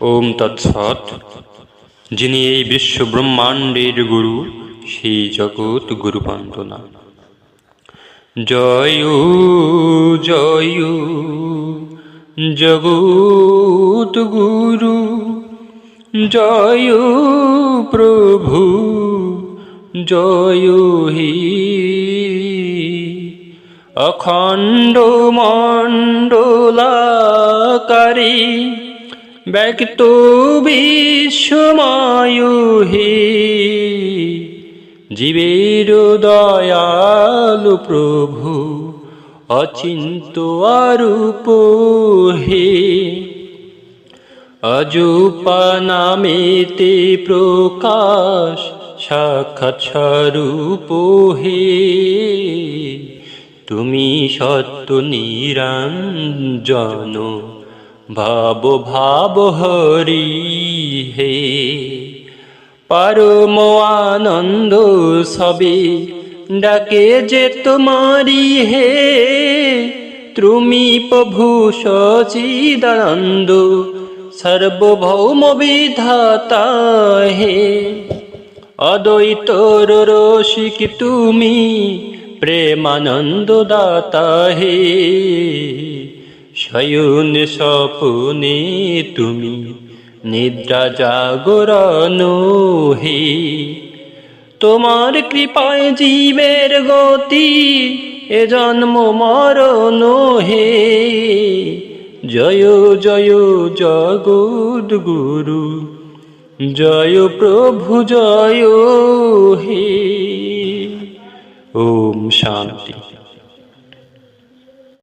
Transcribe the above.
ওম তৎসৎ। যিনি এই বিশ্ব ব্রহ্মাণ্ডের গুরু, সেই জগৎ গুরু বন্দনা জয় জয়, জগৎ গুরু। জয় প্রভু, জয় হি। অখণ্ড মণ্ডলাকারী ব্যক্ত বিশ্বময় হে জীবের দয়ালু প্রভু, অচিন্ত আরূপ হে অজুপা নামেতে প্রকাশ, সাক্ষাৎ স্বরূপ হে তুমি সত্য নিরঞ্জন। ভাব ভাব হরি হে। পরম আনন্দ সবে ডাকে যে তোমারি হে। তুমি প্রভু সচিদানন্দ, সর্বভৌম বিধাতা হে। অদ্বৈত রসিক তুমি, প্রেমানন্দ দাতা হে। শয়ন স্বপনে তুমি নিদ্রা জাগরণ হে। তোমার কৃপায় জীবের গতি, এ জন্ম মরণ হে। জয় জয় জগৎ গুরু, জয় প্রভু জয় হে। ওম শান্তি।